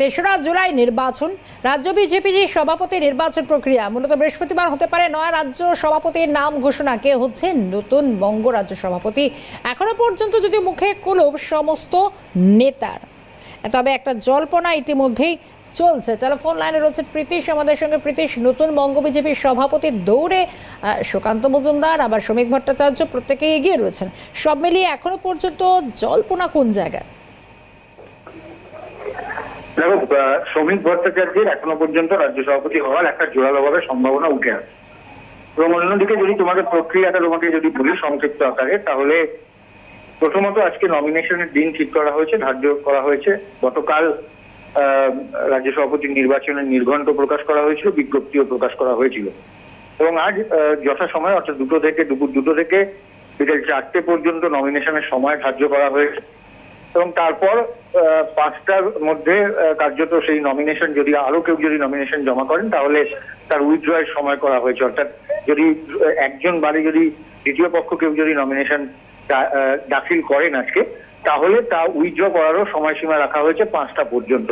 তেসরা জুলাই নির্বাচন। রাজ্য বিজেপি সভাপতি নির্বাচন প্রক্রিয়া, মূলত বৃহস্পতিবার হতে পারে, নয় রাজ্য সভাপতির নাম ঘোষণা। কে হচ্ছে নতুন বঙ্গ রাজ্য সভাপতি। এখনও পর্যন্ত যদি মুখে কুলুপ, সমস্ত নেতার। তবে একটা জল্পনা ইতিমধ্যেই চলছে। টেলিফোন লাইনে রয়েছে প্রীতিশ, আমাদের সঙ্গে প্রীতিশ, নতুন বঙ্গ বিজেপির সভাপতির দৌড়ে সুকান্ত মজুমদার, আবার শ্রমিক ভট্টাচার্য প্রত্যেকেই এগিয়ে রয়েছেন। সব মিলিয়ে এখনও পর্যন্ত জল্পনা কোন জায়গায়? দেখো শ্রমিক ভট্টাচার্যের এখনও পর্যন্ত রাজ্য সভাপতি হওয়ার একটা জোরালোভাবে সম্ভাবনা উঠে আসে এবং অন্যদিকে যদি তোমাকে প্রক্রিয়াটা তোমাকে যদি বলি সংক্ষিপ্ত আকারে, তাহলে প্রথমত আজকে নমিনেশনের দিন ঠিক করা হয়েছে, ধার্য করা হয়েছে। গতকাল রাজ্য সভাপতি নির্বাচনের নির্ঘণ্ট প্রকাশ করা হয়েছিল, বিজ্ঞপ্তিও প্রকাশ করা হয়েছিল। এবং আজ যথাসময়ে, অর্থাৎ দুটো থেকে, দুপুর দুটো থেকে বিকেল চারটে পর্যন্ত নমিনেশনের সময় ধার্য করা হয়েছে। এবং তারপর পাঁচটার মধ্যে কার্যত সেই নমিনেশন যদি আরও কেউ যদি নমিনেশন জমা করেন, তাহলে তার উইথড্রয়ের সময় করা হয়েছে। অর্থাৎ যদি একজন বাড়ি যদি দ্বিতীয় পক্ষ কেউ যদি নমিনেশন দাখিল করেন আজকে, তাহলে তা উইথড্র করারও সময়সীমা রাখা হয়েছে পাঁচটা পর্যন্ত।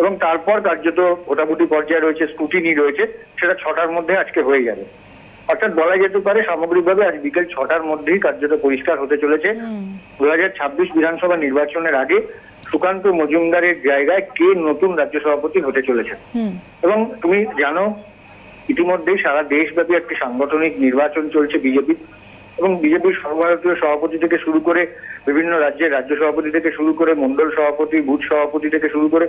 এবং তারপর কার্যত ভোটাভুটি পর্যায়ে রয়েছে স্কুটিনি রয়েছে, সেটা ছটার মধ্যে আজকে হয়ে যাবে। অর্থাৎ বলা যেতে পারে সামগ্রিকভাবে আজ বিকেল ছটার মধ্যেই কার্যত পরিষ্কার হতে চলেছে। দু হাজার ছাব্বিশ বিধানসভা নির্বাচনের আগে সুকান্ত মজুমদারের জায়গায় কে নতুন রাজ্য সভাপতি হতে চলেছে? এবং তুমি জানো ইতিমধ্যেই সারা দেশব্যাপী একটি সাংগঠনিক নির্বাচন চলছে বিজেপি এবং বিজেপির সর্বভারতীয় সভাপতি থেকে শুরু করে বিভিন্ন রাজ্যের রাজ্য সভাপতি থেকে শুরু করে মন্ডল সভাপতি বুথ সভাপতি থেকে শুরু করে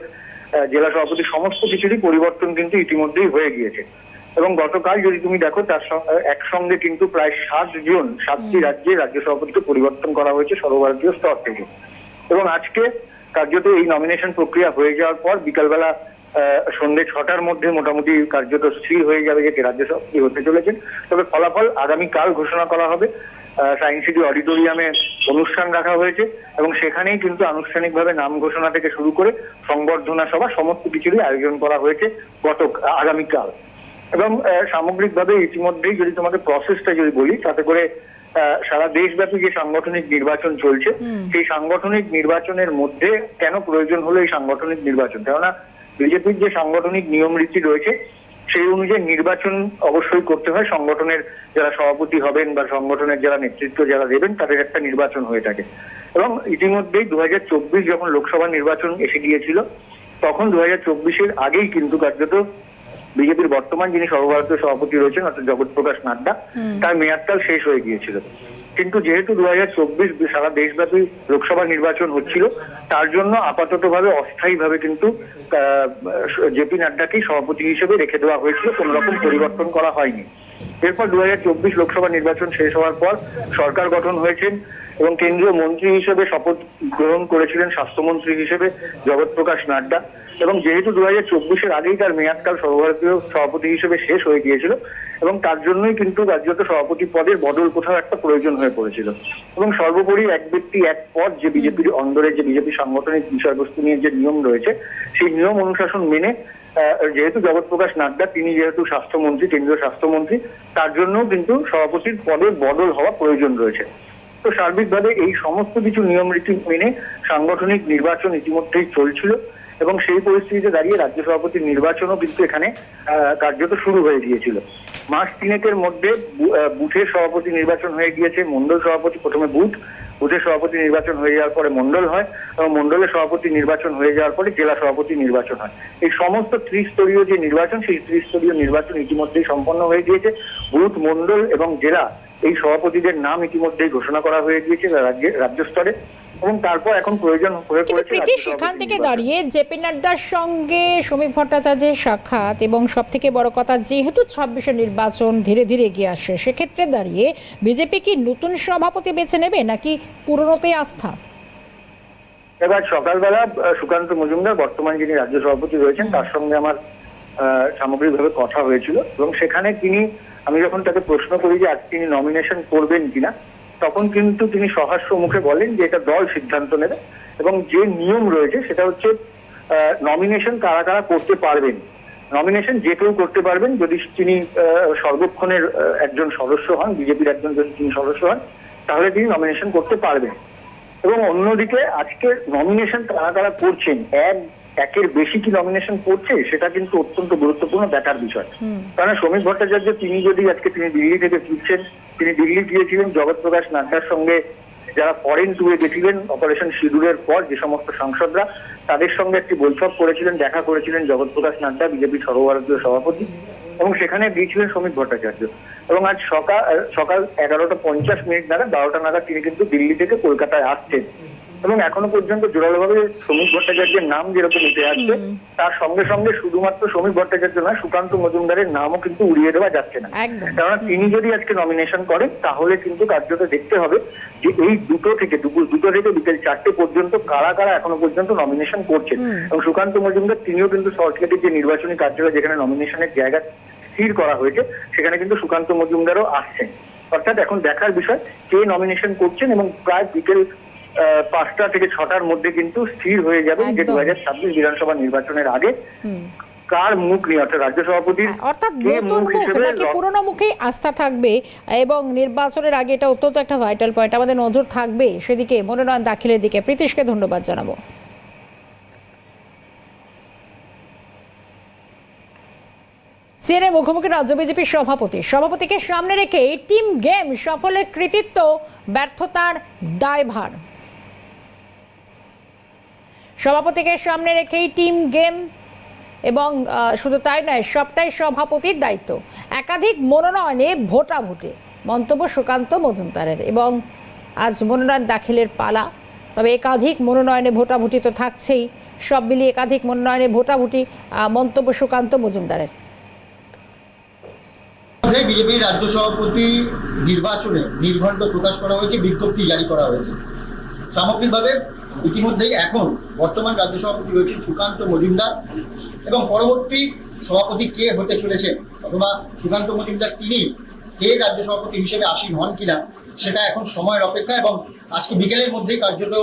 জেলা সভাপতি সমস্ত কিছুরই পরিবর্তন কিন্তু ইতিমধ্যেই হয়ে গিয়েছে। এবং গতকাল যদি তুমি দেখো তার সঙ্গে- একসঙ্গে কিন্তু প্রায় সাত জন সাতটি রাজ্যে রাজ্য সভাপতিকে পরিবর্তন করা হয়েছে সর্বভারতীয় স্তর থেকে। এবং আজকে কার্যত এই নমিনেশন প্রক্রিয়া হয়ে যাওয়ার পর বিকালবেলা সন্ধ্যে ছটার মধ্যে মোটামুটি কার্যত স্থির হয়ে যাবে যে রাজ্য সভাপতি হতে চলেছেন। তবে ফলাফল আগামীকাল ঘোষণা করা হবে। সায়েন্স সিটি অডিটোরিয়ামে অনুষ্ঠান রাখা হয়েছে এবং সেখানেই কিন্তু আনুষ্ঠানিকভাবে নাম ঘোষণা থেকে শুরু করে সংবর্ধনা সভা সমস্ত কিছুরই আয়োজন করা হয়েছে গত আগামীকাল। এবং সামগ্রিকভাবে ইতিমধ্যেই যদি তোমাকে প্রসেসটা যদি বলি তাতে করে সারা দেশব্যাপী যে সাংগঠনিক নির্বাচন চলছে সেই সাংগঠনিক নির্বাচনের মধ্যে কেন প্রয়োজন হলো এই সাংগঠনিক নির্বাচন? কেননা বিজেপির যে সাংগঠনিক নিয়ম রীতি রয়েছে সেই অনুযায়ী নির্বাচন অবশ্যই করতে হয়। সংগঠনের যারা সভাপতি হবেন বা সংগঠনের যারা নেতৃত্ব যারা দেবেন তাদের একটা নির্বাচন হয়ে থাকে। এবং ইতিমধ্যেই দু হাজার চব্বিশ যখন লোকসভা নির্বাচন এসে গিয়েছিল তখন দু হাজার চব্বিশের আগেই কিন্তু কার্যত বিজেপির বর্তমান যিনি সর্বভারতীয় সভাপতি রয়েছেন অর্থাৎ জগৎ প্রকাশ নাড্ডা তার মেয়াদকাল শেষ হয়ে গিয়েছিল। কিন্তু যেহেতু দু হাজার চব্বিশ সারা দেশব্যাপী লোকসভা নির্বাচন হচ্ছিল তার জন্য আপাতত ভাবে অস্থায়ী ভাবে কিন্তু জেপি নাড্ডাকেই সভাপতি হিসেবে রেখে দেওয়া হয়েছিল। কোন রকম পরিবর্তন করা হয়নি। এরপর দু হাজার চব্বিশ লোকসভা নির্বাচন শেষ হওয়ার পর সরকার গঠন হয়েছেন এবং কেন্দ্রীয় মন্ত্রী হিসেবে শপথ গ্রহণ করেছিলেন স্বাস্থ্যমন্ত্রী হিসেবে জগৎ প্রকাশ নাড্ডা। এবং যেহেতু দু হাজার চব্বিশের আগেই তার মেয়াদকাল সর্বভারতীয় সভাপতি হিসেবে শেষ হয়ে গিয়েছিল এবং তার জন্যই কিন্তু রাজ্যত সভাপতি পদের বদল কোথাও একটা প্রয়োজন হয়ে পড়েছিল। এবং সর্বোপরি এক ব্যক্তি এক পদ যে বিজেপির অন্দরে যে বিজেপি সাংগঠনিক বিষয়বস্তু নিয়ে যে নিয়ম রয়েছে, সেই নিয়ম অনুশাসন মেনে যেহেতু জগৎ প্রকাশ নাড্ডা, তিনি যেহেতু স্বাস্থ্যমন্ত্রী, কেন্দ্রীয় স্বাস্থ্যমন্ত্রী তার জন্য কিন্তু সভাপতির পদে বদল হওয়া প্রয়োজন রয়েছে। তো সার্বিকভাবে এই সমস্ত কিছু নিয়ম রীতি মেনে সাংগঠনিক নির্বাচন ইতিমধ্যেই চলছিল। এবং সেই পরিস্থিতিতে দাঁড়িয়ে রাজ্য সভাপতির নির্বাচনও কিন্তু এখানে কার্যত শুরু হয়ে গিয়েছিল। মাস তিনেকের মধ্যে বুথের সভাপতি নির্বাচন হয়ে গিয়েছে মন্ডল সভাপতি প্রথমে বুথ, বুথের সভাপতি নির্বাচন হয়ে যাওয়ার পরে মন্ডল হয়, এবং মন্ডলের সভাপতি নির্বাচন হয়ে যাওয়ার পরে জেলা সভাপতি নির্বাচন হয়। এই সমস্ত ত্রিস্তরীয় যে নির্বাচন, সেই ত্রিস্তরীয় নির্বাচন ইতিমধ্যেই সম্পন্ন হয়ে গিয়েছে। বুথ মন্ডল এবং জেলা এই সভাপতিদের নাম ইতিমধ্যেই ঘোষণা করা হয়ে গিয়েছে রাজ্যে স্তরে। এবং তারপর এখন প্রয়োজন হয়ে পড়েছে প্রীতি সেখান থেকে। দাঁড়িয়ে জেপি নাড্ডার সঙ্গে শ্রমিক ভট্টাচার্যের সাক্ষাৎ এবং সব থেকে বড় কথা যেহেতু ছাব্বিশে নির্বাচন ধীরে ধীরে এগিয়ে আসে সেক্ষেত্রে দাঁড়িয়ে বিজেপি কি নতুন সভাপতি বেছে নেবে নাকি পুরনোতে আস্থা? এবার সকালবেলা সুকান্ত মজুমদার বর্তমান যিনি রাজ্য সভাপতি রয়েছেন তার সঙ্গে আমার সামগ্রিকভাবে কথা হয়েছিল এবং সেখানে তিনি আমি যখন তাকে প্রশ্ন করি যে আজ তিনি নমিনেশন করবেন কিনা, তখন কিন্তু তিনি সহাস্য মুখে বলেন যে এটা দল সিদ্ধান্ত নেবে এবং যে নিয়ম রয়েছে সেটা হচ্ছে নমিনেশন কারা কারা করতে পারবেন। নমিনেশন যে কেউ করতে পারবেন, যদি তিনি সর্বক্ষণের একজন সদস্য হন, বিজেপির একজন যদি তিনি সদস্য হন, তাহলে তিনি নমিনেশন করতে পারবেন। এবং অন্যদিকে আজকে নমিনেশন কারা কারা করছেন, এক একের বেশি কি নমিনেশন করছে সেটা কিন্তু অত্যন্ত গুরুত্বপূর্ণ দেখার বিষয়। কারণ শ্রমিক ভট্টাচার্য তিনি যদি আজকে তিনি দিল্লি থেকে ফিরছেন তিনি দিল্লি গিয়েছিলেন জগৎ প্রকাশ নাড্ডার সঙ্গে যারা ফরেন ট্যুরে গেছিলেন অপারেশন সিঁদুরের পর যে সমস্ত সাংসদরা তাদের সঙ্গে একটি বৈঠক করেছিলেন দেখা করেছিলেন জগৎ প্রকাশ নাড্ডা বিজেপির সর্বভারতীয় সভাপতি এবং সেখানে গিয়েছিলেন শ্রমিক ভট্টাচার্য। এবং আজ সকাল সকাল এগারোটা পঞ্চাশ মিনিট নাগাদ বারোটা নাগাদ তিনি কিন্তু দিল্লি থেকে কলকাতায় আসছেন। এবং এখনও পর্যন্ত জোরালোভাবে শ্রমিক ভট্টাচার্যের নাম যেরকম উঠে আসছে তার সঙ্গে সঙ্গে শুধুমাত্র শ্রমিক ভট্টাচার্য নয় সুকান্ত মজুমদারের নামও কিন্তু উড়িয়ে দেওয়া যাচ্ছে না। কেননা তিনি যদি আজকে নমিনেশন করেন তাহলে কিন্তু কার্যত দেখতে হবে যে এই দুটো থেকে দুপুর দুটো থেকে বিকেল চারটে পর্যন্ত কারা কারা এখনও পর্যন্ত নমিনেশন করছেন। এবং সুকান্ত মজুমদার তিনিও কিন্তু সরকারের যে নির্বাচনী কার্যালয় যেখানে নমিনেশনের জায়গা স্থির করা হয়েছে সেখানে কিন্তু সুকান্ত মজুমদারও আসছেন। অর্থাৎ এখন দেখার বিষয় কে নমিনেশন করছেন এবং প্রায় বিকেল পাঁচটা থেকে ছটার মধ্যে কিন্তু স্থির হয়ে যাবে যে দু হাজার ছাব্বিশ বিধানসভা নির্বাচনের আগে কার মুখ নিয়ে অর্থাৎ রাজ্য সভাপতির অর্থাৎ নতুন মুখ নাকি পুরনো মুখেই আস্থা থাকবে এবং নির্বাচনের আগে এটা অত্যন্ত একটা ভাইটাল পয়েন্ট আমাদের নজর থাকবে সেদিকে মনোনয়ন দাখিলের দিকে। প্রীতিশকে ধন্যবাদ জানাব। সিএনএ মুখোমুখি রাজ্য বিজেপির সভাপতি। সভাপতিকে সামনে রেখে টিম গেম সফলের কৃতিত্ব ব্যর্থতার দায়ভার। সভাপতিকে সামনে রেখেই টিম গেম এবং শুধু তাই নয়, সবটাই সভাপতির দায়িত্ব। একাধিক মনোনয়নে ভোটাভুটি। মন্তব্য সুকান্ত মজুমদারের এবং আজ মনোনয়ন দাখিলের পালা। তবে একাধিক মনোনয়নে ভোটাভুটি তো থাকছেই। সব মিলিয়ে একাধিক মনোনয়নে ভোটাভুটি মন্তব্য সুকান্ত মজুমদারের। বিজেপির রাজ্য সভাপতি নির্বাচনে নির্ঘণ্ট প্রকাশ করা হয়েছে, বিজ্ঞপ্তি জারি করা হয়েছে। সামগ্রিকভাবে ইতিমধ্যেই এখন বর্তমান রাজ্য সভাপতি রয়েছেন সুকান্ত মজুমদার এবং পরবর্তী সভাপতি কে হতে চলেছেন অথবা সুকান্ত মজুমদার তিনি ফের রাজ্য সভাপতি হিসেবে আসীন হন কিনা, সেটা এখন সময়ের অপেক্ষা এবং আজকে বিকেলের মধ্যেই কার্যত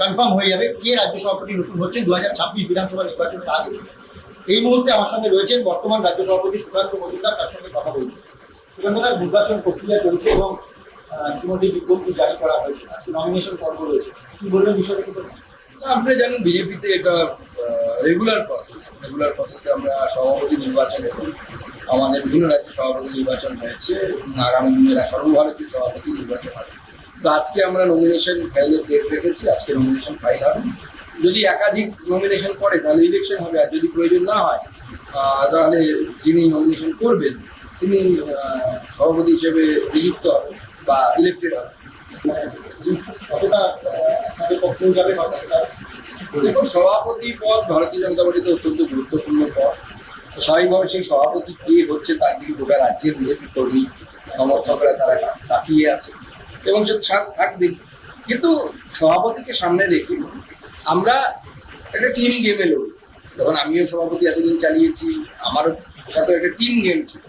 কনফার্ম হয়ে যাবে কে রাজ্য সভাপতি নতুন হচ্ছেন দু হাজার ছাব্বিশ বিধানসভা নির্বাচনের আগে। এই মুহূর্তে আমার সঙ্গে রয়েছেন বর্তমান রাজ্য সভাপতি সুকান্ত মজুমদার, তার সঙ্গে কথা বলব। সুকান্তদার নির্বাচন প্রক্রিয়া চলছে এবং ইতিমধ্যে বিজ্ঞপ্তি জারি করা হয়েছে। আজকে নমিনেশন পর্ব রয়েছে। কি কি বলবেন? আপনি জানেন বিজেপিতে এটা রেগুলার প্রসেস রেগুলার প্রসেসে আমরা সভাপতি নির্বাচন করি আমাদের বিভিন্ন রাজ্যে সভাপতি নির্বাচন হয়েছে আগামী দিনে সর্বভারতীয় সভাপতি নির্বাচন হবে। তো আজকে আমরা নমিনেশন ফাইলের ডেট রেখেছি আজকে নমিনেশন ফাইল হবে। যদি একাধিক নমিনেশন করে তাহলে ইলেকশন হবে আর যদি প্রয়োজন না হয় তাহলে যিনি নমিনেশন করবেন তিনি সভাপতি হিসেবে নিযুক্ত হবে বা ইলেক্টেড হবে। কতটা আপনাদের পক্ষেও যাবে দেখুন, সভাপতি পদ ভারতীয় জনতা পার্টিতে অত্যন্ত গুরুত্বপূর্ণ পদ। স্বাভাবিকভাবে সেই সভাপতি কে হচ্ছে তার দিকে গোটা রাজ্যের বিজেপি কর্মী, সমর্থকরা তারা তাকিয়ে আছে এবং সে থাক- থাকবেই। কিন্তু সভাপতিকে সামনে রেখে আমরা একটা টিম গেমে লড়ি। যখন আমিও সভাপতি এতদিন চালিয়েছি, আমারও সাথে একটা টিম গেম ছিল।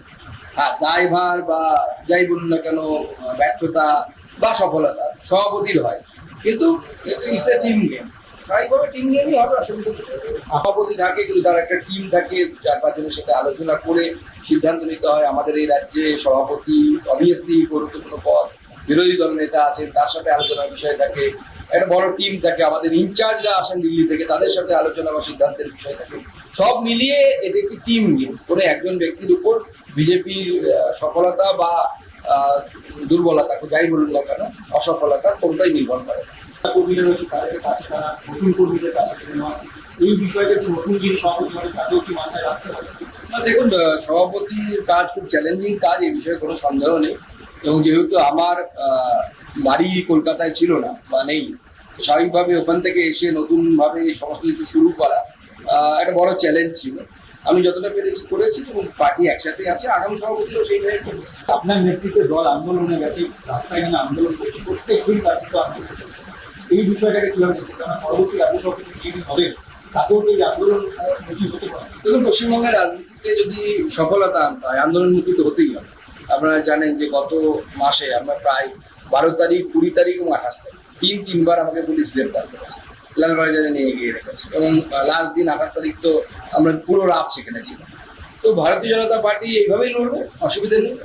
হ্যাঁ দায়ভার বা যাই বলুন না কেন, ব্যর্থতা বা সফলতা সভাপতির হয়। কিন্তু ইটস টিম গেম স্বাভাবিকভাবে টিম গেমই হবে অসুবিধা সভাপতি থাকে, কিন্তু তার একটা টিম থাকে, চার পাঁচজনের সাথে আলোচনা করে সিদ্ধান্ত নিতে হয়। আমাদের এই রাজ্যে সভাপতি অবভিয়াসলি গুরুত্বপূর্ণ পদ, বিরোধী দল নেতা আছেন, তার সাথে আলোচনার বিষয় থাকে। একটা বড় টিম থাকে, আমাদের ইনচার্জরা আসেন দিল্লি থেকে, তাদের সাথে আলোচনা বা সিদ্ধান্তের বিষয় থাকে। সব মিলিয়ে এটা একটি টিম গেম কোনো একজন ব্যক্তির উপর বিজেপির সফলতা বা দুর্বলতা যাই বলুন না কেন অসফলতা কোনটাই নির্ভর করে না। কর্মীরা রয়েছে তাদের কাছে তারা নতুন কর্মীদের কাছে এই বিষয়টা কি নতুন যিনি সভাপতি হবে তাকেও কি মাথায় রাখতে হবে? দেখুন সভাপতির কাজ খুব চ্যালেঞ্জিং কাজ এই বিষয়ে কোনো সন্দেহ নেই। এবং যেহেতু আমার আহ, বাড়ি কলকাতায় ছিল না বা নেই স্বাভাবিকভাবে ওখান থেকে এসে নতুনভাবে সমস্ত কিছু শুরু করা একটা বড় চ্যালেঞ্জ ছিল। আমি যতটা পেরেছি করেছি এবং পার্টি একসাথে আছে। আগামী সভাপতিও সেইভাবে আপনার নেতৃত্বে দল আন্দোলনে গেছে রাস্তায় নেমে আন্দোলন করছে প্রত্যেক দিন কার্যত আন্দোলন এই বিষয়টাকে কীভাবে কারণ পরবর্তী রাজ্য সভাপতি যিনি হবেন তাকেও তো এই আন্দোলন হতে পারে। দেখুন পশ্চিমবঙ্গের রাজনীতিতে যদি সফলতা আনতে হয় আন্দোলনমুখী তো হতেই হবে। আপনারা জানেন যে গত মাসে আমরা প্রায় বারো তারিখ কুড়ি তারিখ এবং আঠাশ তারিখ তিন তিনবার আমাকে পুলিশ গ্রেপ্তার করেছে। লালবাজারে নিয়ে গিয়ে রেখেছে। এবং লাস্ট দিন আঠাশ তারিখ তো আমরা পুরো রাত সেখানে ছিলাম। তো ভারতীয় জনতা পার্টি এইভাবেই লড়বে অসুবিধা নেই।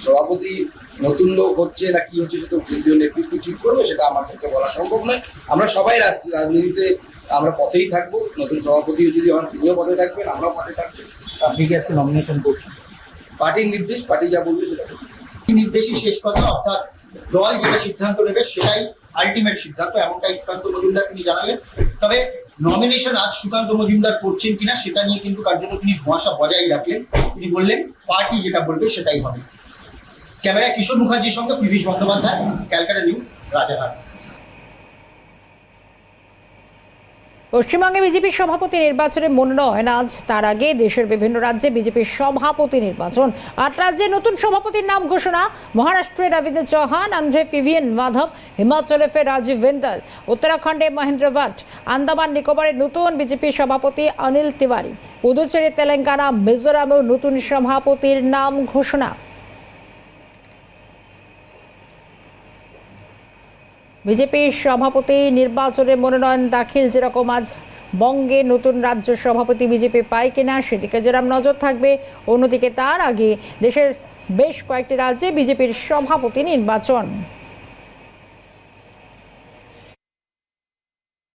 সভাপতি নতুন লোক হচ্ছে না কি হচ্ছে সেটা কেন্দ্রীয় নেতৃত্ব ঠিক করবে সেটা আমার পক্ষে বলা সম্ভব নয়। আমরা সবাই রাজ- রাজনীতিতে আমরা পথেই থাকব। নতুন সভাপতিও যদি হন তিনিও পথে থাকবেন আমরাও পথে থাকব। আপনি কি আজকে নমিনেশন করছেন? পার্টির নির্দেশ পার্টি যা বলবে সেটা। নির্দেশই শেষ কথা অর্থাৎ দল যেটা সিদ্ধান্ত নেবে সেটাই আলটিমেট সিদ্ধান্ত, এমনটাই সুকান্ত মজুমদার তিনি জানালেন। তবে নমিনেশন আজ সুকান্ত মজুমদার করছেন কিনা সেটা নিয়ে কিন্তু কার্যত তিনি ধোঁয়াশা বজায় রাখলেন। তিনি বললেন পার্টি যেটা বলবে সেটাই হবে। ক্যামেরায় কিশোর মুখার্জির সঙ্গে পৃথিশ বন্দ্যোপাধ্যায়, ক্যালকাটা নিউজ, রাজারহাট। পশ্চিমবঙ্গে বিজেপির সভাপতি নির্বাচনের মনোনয়ন আজ তার আগে দেশের বিভিন্ন রাজ্যে বিজেপির সভাপতি নির্বাচন। আট রাজ্যে নতুন সভাপতির নাম ঘোষণা। মহারাষ্ট্রে রবীন্দ্র চৌহান, আন্ধ্রে পিভিএন মাধব, হিমাচলে ফের রাজীব বিন্দাল, উত্তরাখণ্ডে মহেন্দ্র ভাট, আন্দামান নিকোবরের নতুন বিজেপি সভাপতি অনিল তিওয়ারি, পুদুচেরি তেলেঙ্গানা, মিজোরামেও নতুন সভাপতির নাম ঘোষণা। বিজেপির সভাপতি নির্বাচনে মনোনয়ন দাখিল যেরকম আজ বঙ্গে নতুন রাজ্য সভাপতি বিজেপি পায় কিনা, সেদিকে যেরকম নজর থাকবে, অন্যদিকে তার আগে দেশের বেশ কয়েকটি রাজ্যে বিজেপির সভাপতি নির্বাচন।